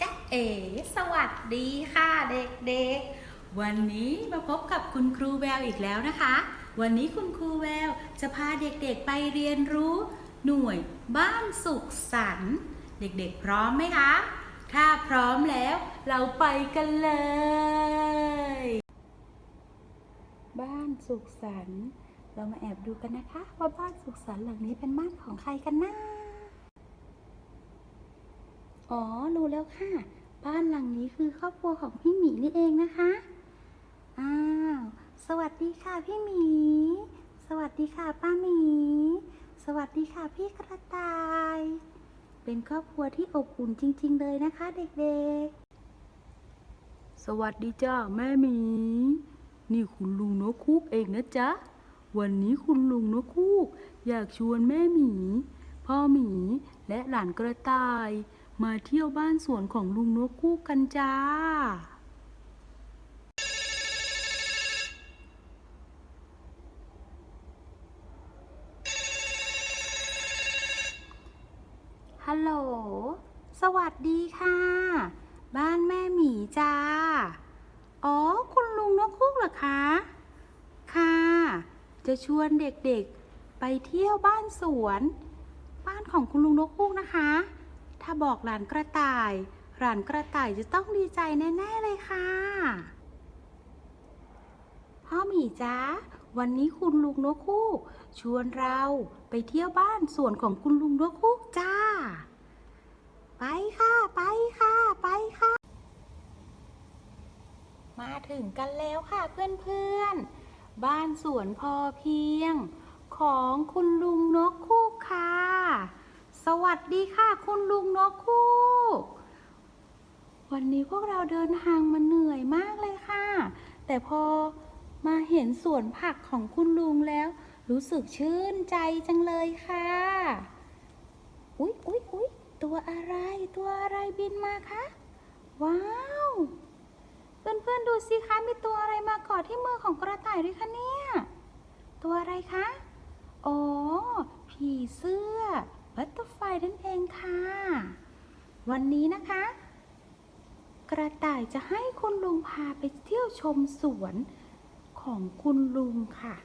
จ๊ะเอ๋สวัสดีค่ะเด็กๆ วันนี้มาพบกับคุณครูแววอีกแล้วนะคะ วันนี้คุณครูแววจะพาเด็กๆไปเรียนรู้ หน่วยบ้านสุขสันต์เด็กๆ พร้อมไหมคะ ถ้าพร้อมแล้วเราไปกันเลย บ้านสุขสันต์เรามาแอบดูกันนะคะ ว่าบ้านสุขสันต์หลังนี้เป็นบ้านของใครกันนะ อ๋อ รู้แล้วค่ะ บ้านหลังนี้คือครอบครัวของพี่หมีนี่เองนะคะ อ้าว สวัสดีค่ะพี่หมี สวัสดีค่ะป้าหมี สวัสดีค่ะพี่กระต่าย เป็นครอบครัวที่อบอุ่นจริง ๆ เลยนะคะ เด็กๆ สวัสดีจ้าแม่หมี นี่คุณลุงนกคูกเองนะจ๊ะ วันนี้คุณลุงนกคูกอยากชวนแม่หมี พ่อหมีและหลานกระต่าย มาเที่ยวบ้านสวนของลุงนกคูกกันจ้า ฮัลโหล สวัสดีค่ะ บ้านแม่หมีจ้า อ๋อ คุณลุงนกคูกเหรอคะ ค่ะ จะชวนเด็กๆไปเที่ยวบ้านสวน บ้านของคุณลุงนกคูกนะคะ ถ้าบอกหลานกระต่าย หลานกระต่ายจะต้องดีใจแน่ๆเลยค่ะ พ่อหมีจ้าวันนี้คุณลุงนกคูกชวนเราไปเที่ยวบ้านสวนของคุณลุงนกคูกจ้า ไปค่ะ ไปค่ะ ไปค่ะ มาถึงกันแล้วค่ะเพื่อนๆ บ้านสวนพอเพียง ของคุณลุงนกคูกค่ะ สวัสดีค่ะ คุณลุงนกคูกวันนี้พวกเราเดินทางมาเหนื่อยมากเลยค่ะ แต่พอมาเห็นสวนผักของคุณลุงแล้ว รู้สึกชื่นใจจังเลยค่ะ อุ๊ยอุ๊ยอุ๊ยตัวอะไรตัวอะไรบินมาคะ ว้าวเพื่อนๆดูสิคะมีตัวอะไรมาเกาะที่มือของกระต่ายด้วยคะเนี่ย ตัวอะไรคะ อ๋อผีเสื้อ บัตเตอร์ไฟนั่นเองค่ะ วันนี้นะคะ กระต่ายจะให้คุณลุงพาไปเที่ยวชมสวนของคุณลุงค่ะ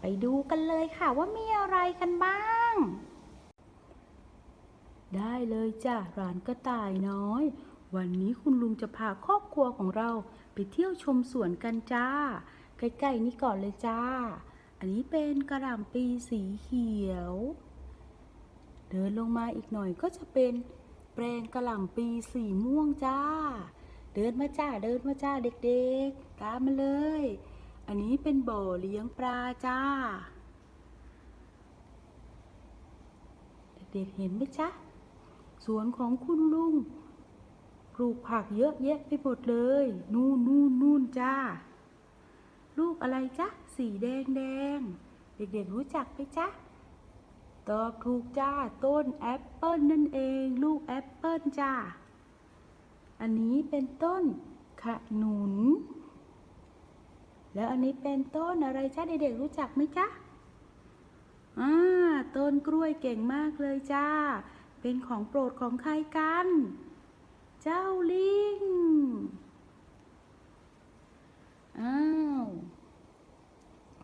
ไปดูกันเลยค่ะว่ามีอะไรกันบ้าง ได้เลยจ้ะร้านกระต่ายน้อย วันนี้คุณลุงจะพาครอบครัวของเราไปเที่ยวชมสวนกันจ้า ใกล้ๆนี่ก่อนเลยจ้า อันนี้เป็นกระหล่ำปีสีเขียว เดินลงมาอีกหน่อยก็จะเป็นแปลงกระหล่ำปีสีม่วงจ้า เดินมาจ้าเดินมาจ้าเด็กๆ ตามมาเลย อันนี้เป็นบ่อเลี้ยงปลาจ้า เด็กๆเห็นไหมจ๊ะ สวนของคุณลุงปลูกผักเยอะแยะไปหมดเลย นู่นนู่นนู่นจ้า ลูกอะไรจ๊ะ สีแดงแดง เด็กๆรู้จักไหมจ๊ะ ตอบถูกจ้า ต้นแอปเปิลนั่นเอง ลูกแอปเปิลจ้า อันนี้เป็นต้นขนุน แล้วอันนี้เป็นต้นอะไรจ้าเด็กๆรู้จักไหมจ๊ะอ่าต้นกล้วยเก่งมากเลยจ้า เป็นของโปรดของใครกัน เจ้าลิง อ้าว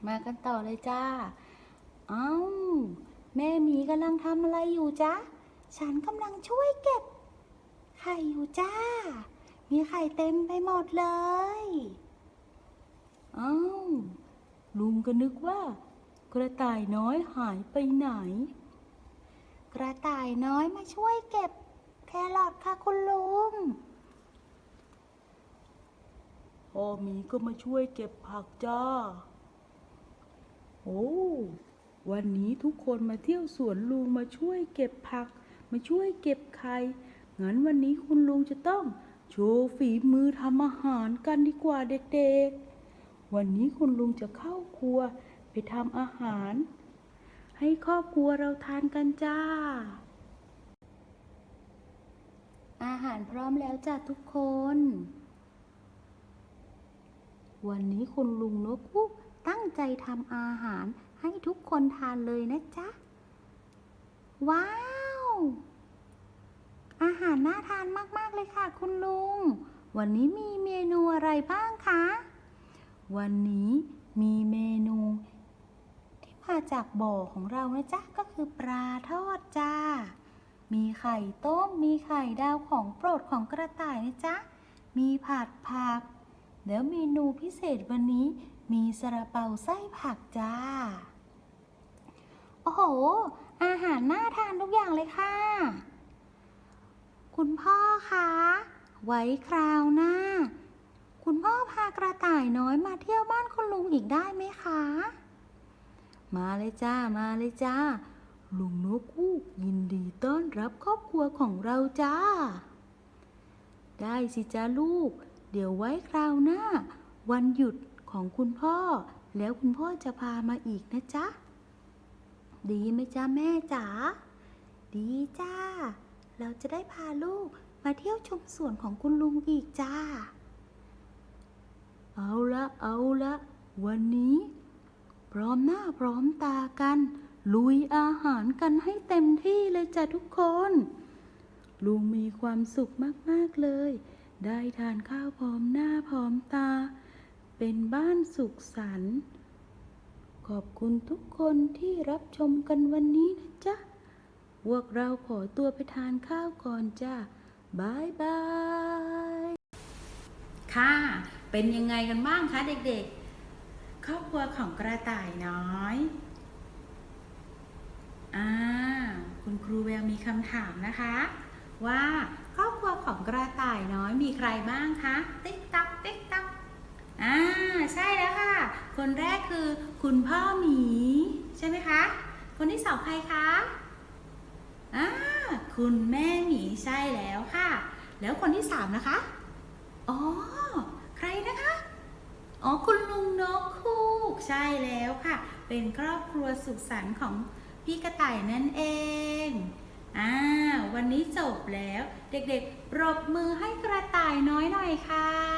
มากันต่อเลยจ้า อ้าว แม่หมีกำลังทำอะไรอยู่จ๊ะ ฉันกำลังช่วยเก็บ ไข่อยู่จ้า มีไข่เต็มไปหมดเลยเอ้าลุงก็นึกว่า กระต่ายน้อยหายไปไหน กระต่ายน้อยมาช่วยเก็บ แครอทค่ะคุณลุงพ่อหมีก็มาช่วยเก็บผักจ้า โอ้ วันนี้ทุกคนมาเที่ยวสวนลุงมาช่วยเก็บผัก มาช่วยเก็บไข่งั้นวันนี้คุณลุงจะต้องโชว์ฝีมือทำอาหารกันดีกว่าเด็กๆ วันนี้คุณลุงจะเข้าครัวไปทำอาหาร ให้ครอบครัวเราทานกันจ้า อาหารพร้อมแล้วจ้ะทุกคน วันนี้คุณลุงนกคุกตั้งใจทำอาหาร ให้ทุกคนทานเลยนะจ๊ะ ว้าว อาหารน่าทานมากๆเลยค่ะคุณลุง วันนี้มีเมนูอะไรบ้างคะ วันนี้มีเมนู ที่มาจากบ่อของเรานะจ๊ะ ก็คือปลาทอดจ้า มีไข่ต้ม มีไข่ดาวของโปรดของกระต่ายนะจ๊ะ มีผัดผักแล้วเมนูพิเศษวันนี้มีซาลาเปาไส้ผักจ้า อ้โห อาหารน่าทานทุกอย่างเลยค่ะ คุณพ่อคะ ไว้คราวหน้า คุณพ่อพากระต่ายน้อยมาเที่ยวบ้านคุณลุงอีกได้ไหมคะ มาเลยจ้า มาเลยจ้า ลุงนกคูกยินดีต้อนรับครอบครัวของเราจ้า ได้สิจ้าลูก เดี๋ยวไว้คราวหน้า วันหยุดของคุณพ่อ แล้วคุณพ่อจะพามาอีกนะจ๊ะ ดีไหมจ้าแม่จ๋า ดีจ้า เราจะได้พาลูกมาเที่ยวชมสวนของคุณลุงอีกจ้า เอาละเอาละวันนี้ พร้อมหน้าพร้อมตากัน ลุยอาหารกันให้เต็มที่เลยจ้ะทุกคน ลุงมีความสุขมาก ๆ เลย ได้ทานข้าวพร้อมหน้าพร้อมตา เป็นบ้านสุขสันต์ ขอบคุณทุกคนที่รับชมกันวันนี้นะจ๊ะ พวกเราขอตัวไปทานข้าวก่อนจ้าบายบาย ค่ะ เป็นยังไงกันบ้างคะเด็กๆ ครอบครัวของกระต่ายน้อย อ่า คุณครูแววมีคำถามนะคะ ว่าครอบครัวของกระต่ายน้อยมีใครบ้างคะ ติ๊กตักติ๊กตัก อ่าใช่แล้วค่ะ คนแรกคือคุณพ่อหมี ใช่ไหมคะ คนที่สองใครคะอ่าคุณแม่หมีใช่แล้วค่ะ แล้วคนที่สามนะคะอ๋อใครนะคะ อ๋อคุณลุงนกคูกใช่แล้วค่ะ เป็นครอบครัวสุขสันต์ของพี่กระต่ายนั่นเองอ่าวันนี้จบแล้ว เด็กๆปรบมือให้กระต่ายน้อยหน่อยค่ะ